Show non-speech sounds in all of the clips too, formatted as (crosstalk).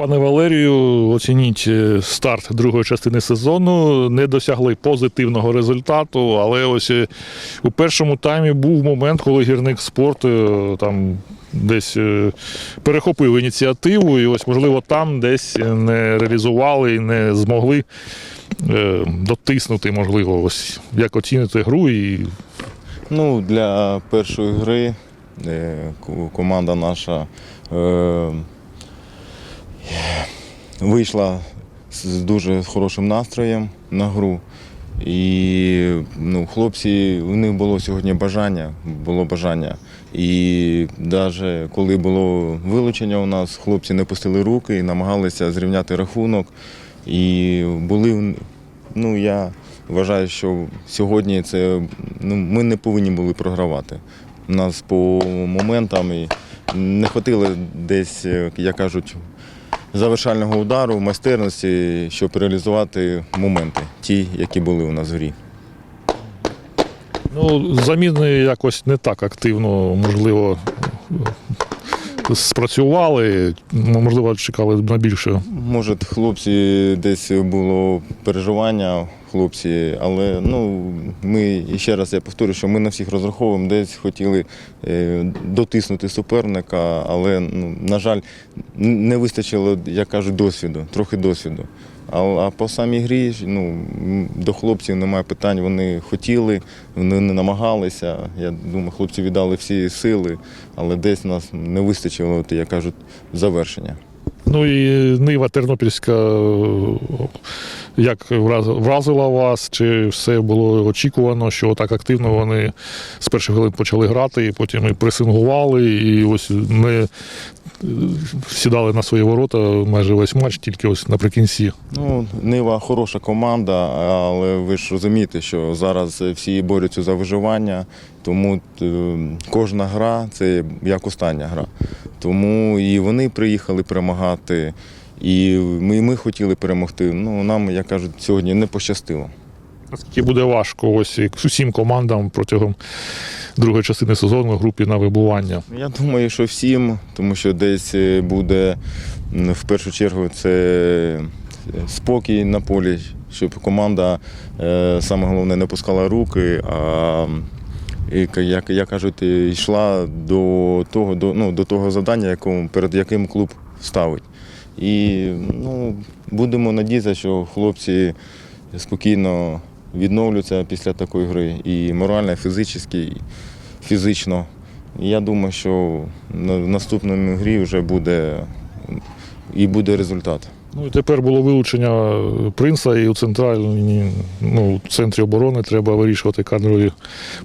Пане Валерію, оцініть е, старт другої частини сезону. Не досягли позитивного результату, але ось е, у першому таймі був момент, коли гірник спорт е, там десь перехопив ініціативу, і ось, можливо, там десь не реалізували і не змогли дотиснути, можливо, ось як оцінити гру і Ну, для першої гри команда наша вийшла з дуже хорошим настроєм на гру. І ну, хлопці, у них було сьогодні бажання, було бажання. І навіть коли було вилучення у нас, хлопці не пустили руки і намагалися зрівняти рахунок. І були, ну я вважаю, що сьогодні це ну, ми не повинні були програвати. У нас по моментам і не хватило десь, як кажуть, завершального удару, майстерності, щоб реалізувати моменти, ті, які були у нас в грі. ну, заміни якось не так активно, можливо, спрацювали, можливо, чекали на більше. Може, хлопці десь було переживання, хлопці, але ну ми ще раз я повторю, що ми на всіх розраховуємо, десь хотіли е, дотиснути суперника, але ну, на жаль, не вистачило, як кажуть, досвіду, трохи досвіду. А, а по самій грі ну, до хлопців немає питань. Вони хотіли, вони не намагалися. Я думаю, хлопці віддали всі сили, але десь нас не вистачило, як кажуть, завершення. Ну і Нива Тернопільська е, як вразила вас, чи все було очікувано, що так активно вони з перших хвилин почали грати, і потім і пресингували, і ось не е, сідали на свої ворота майже весь матч, тільки ось наприкінці. Ну, Нива хороша команда, але ви ж розумієте, що зараз всі борються за виживання, тому е, кожна гра це як остання гра. Тому і вони приїхали перемагати, і ми, ми хотіли перемогти. Ну, нам, як кажуть, сьогодні не пощастило. Наскільки буде важко ось усім командам протягом другої частини сезону групі на вибування. Я думаю, що всім, тому що десь е, буде в першу чергу це спокій на полі, щоб команда е, саме головне не пускала руки, а як, кажуть, е, йшла до того, до, ну, до того завдання, якому, перед яким клуб ставить. І ну, будемо надіятися, що хлопці спокійно відновлюються після такої гри. І морально, і фізично, і фізично. Я думаю, що в наступному грі вже буде і буде результат. Ну і тепер було вилучення принца, і у ну, у центрі оборони треба вирішувати кадрові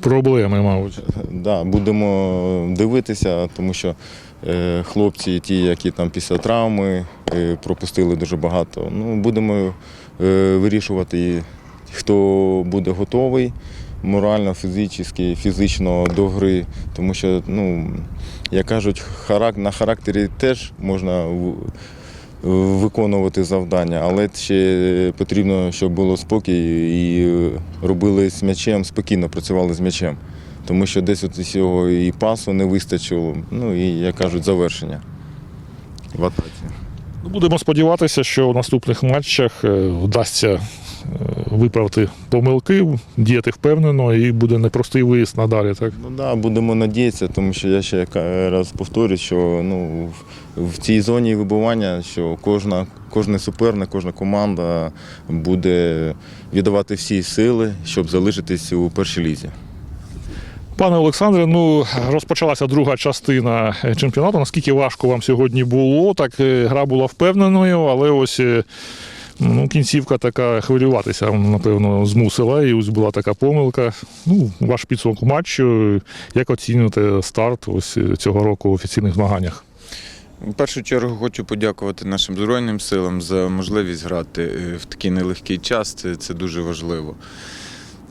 проблеми, мабуть. Да, будемо дивитися, тому що е, хлопці, ті, які там після травми е, пропустили дуже багато. Ну, будемо е, вирішувати, хто буде готовий морально, фізично, фізично до гри. Тому що, ну, як кажуть, харак, на характері теж можна в- виконувати завдання, але ще потрібно, щоб було спокій і робили з м'ячем, спокійно працювали з м'ячем. Тому що десь от цього і пасу не вистачило, ну і, як кажуть, завершення в атаці. Ну, Будемо сподіватися, що в наступних матчах е, вдасться виправити помилки, діяти впевнено і буде непростий виїзд надалі. Так? Ну да, будемо надіятися, тому що я ще раз повторю, що ну, в, цій зоні вибування, що кожна, кожен суперник, кожна команда буде віддавати всі сили, щоб залишитись у першій лізі. Пане Олександре, ну розпочалася друга частина е, чемпіонату. Наскільки важко вам сьогодні було? Так е, гра була впевненою, але ось е, ну, кінцівка така хвилюватися, напевно, змусила. І ось була така помилка. Ну, ваш підсумок матчу. Як оцінюєте старт ось е, цього року в офіційних змаганнях? В першу чергу хочу подякувати нашим Збройним силам за можливість грати е, в такий нелегкий час. Це, це дуже важливо.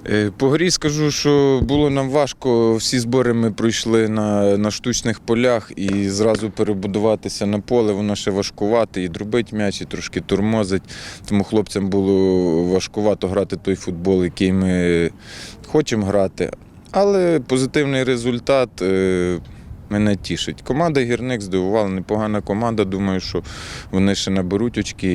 Е, По горі скажу, що було нам важко. Всі збори ми пройшли на, на штучних полях і зразу перебудуватися на поле, воно ще важкувати, і дробить м'яч, і трошки тормозить. Тому хлопцям було важкувато грати той футбол, який ми хочемо грати. Але позитивний результат е, мене тішить. Команда гірник здивувала, непогана команда. Думаю, що вони ще наберуть очки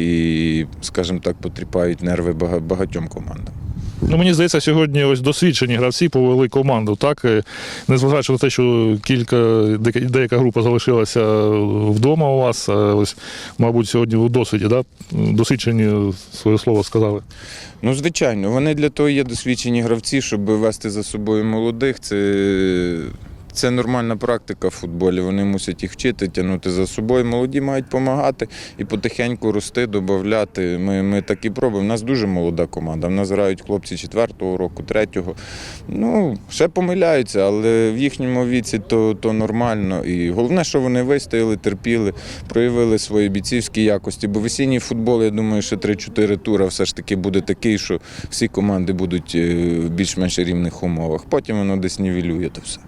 і, скажімо так, потріпають нерви багатьом командам. Ну, мені здається, сьогодні ось досвідчені гравці повели команду. Так, Е, незважаючи на те, що кілька деяка група залишилася вдома у вас. е, Ось, мабуть, сьогодні у досвіді, да? досвідчені своє слово сказали. Ну, звичайно, вони для того є досвідчені гравці, щоб вести за собою молодих. Це, це нормальна практика в футболі. Вони мусять їх вчити, тягнути за собою. Молоді мають допомагати і потихеньку рости, додати. Ми, ми так і пробуємо. У нас дуже молода команда. В нас грають хлопці четвертого року, третього. Ну, ще помиляються, але в їхньому віці то, то нормально. І головне, що вони вистояли, терпіли, проявили свої бійцівські якості. Бо весінній футбол, я думаю, ще 3-4 тура все ж таки буде такий, що всі команди будуть е, в більш-менш рівних умовах. Потім воно десь нівелює то все.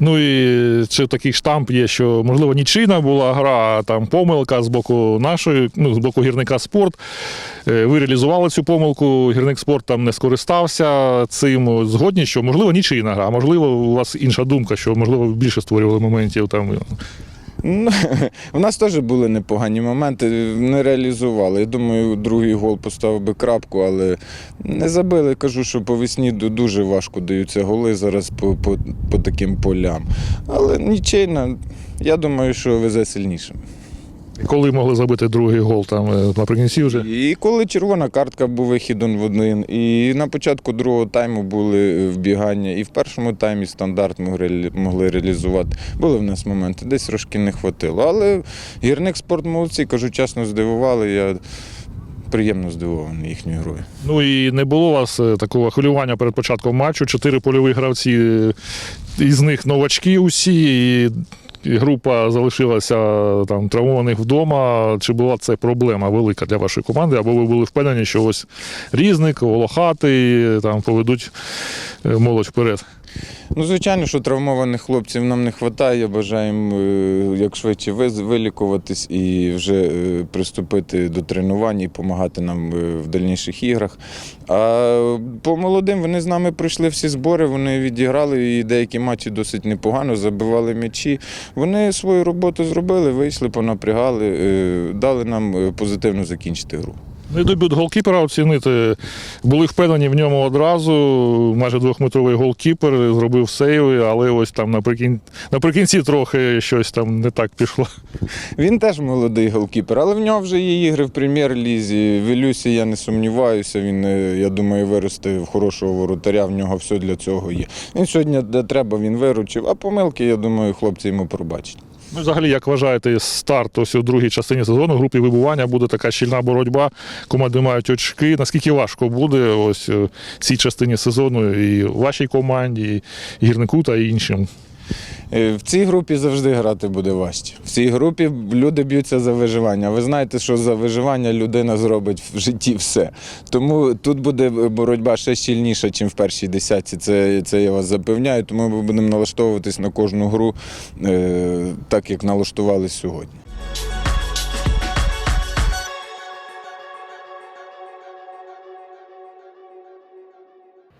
Ну і чи такий штамп є, що можливо нічийна була гра, там помилка з боку нашої, ну з боку гірника спорт. Е, Ви реалізували цю помилку, гірник спорт там не скористався цим. Згодні, що можливо нічийна гра, а можливо, у вас інша думка, що можливо більше створювали моментів там. Ну, (laughs) у нас теж були непогані моменти, не реалізували. Я думаю, другий гол поставив би крапку, але не забили. Кажу, що по весні ду- дуже важко даються голи зараз по, по, по таким полям. Але нічийно, я думаю, що везе сильнішим. Коли могли забити другий гол там е, наприкінці вже. І коли червона картка був вихід в один, і на початку другого тайму були вбігання, і в першому таймі стандарт могли, реалізувати. Були в нас моменти, десь трошки не хватило. Але гірник спорт молодці, кажу чесно, здивували. Я приємно здивований їхньою грою. Ну і не було у вас е, такого хвилювання перед початком матчу. Чотири польові гравці, е, із них новачки усі. І група залишилася там травмованих вдома. Чи була це проблема велика для вашої команди? Або ви були впевнені, що ось різник, волохатий, там поведуть е, молодь вперед? Ну, звичайно, що травмованих хлопців нам не вистачає. Бажаємо е, як швидше вилікуватись і вже е, приступити до тренувань і допомагати нам е, в дальніших іграх. А по молодим вони з нами пройшли всі збори, вони відіграли і деякі матчі досить непогано, забивали м'ячі. Вони свою роботу зробили, вийшли, понапрягали, дали нам позитивно закінчити гру. І дебют голкіпера оцінити. Були впевнені в ньому одразу. Майже двохметровий голкіпер зробив сейви, але ось там наприкін... наприкінці трохи щось там не так пішло. Він теж молодий голкіпер, але в нього вже є ігри в прем'єр-лізі. В Ілюсі я не сумніваюся. Він, е, я думаю, виросте в хорошого воротаря. В нього все для цього є. Він сьогодні, де треба, він виручив, а помилки, я думаю, хлопці йому пробачать. Ну, взагалі, як вважаєте, старт ось у другій частині сезону, в групі вибування буде така щільна боротьба, команди мають очки. Наскільки важко буде ось е, цій частині сезону і вашій команді, і гірнику та іншим? Е, В цій групі завжди грати буде важче. В цій групі люди б'ються за виживання. Ви знаєте, що за виживання людина зробить в житті все. Тому тут буде боротьба ще щільніша, ніж в першій десятці. Це, це я вас запевняю. Тому ми будемо налаштовуватись на кожну гру е, так, як налаштувалися сьогодні.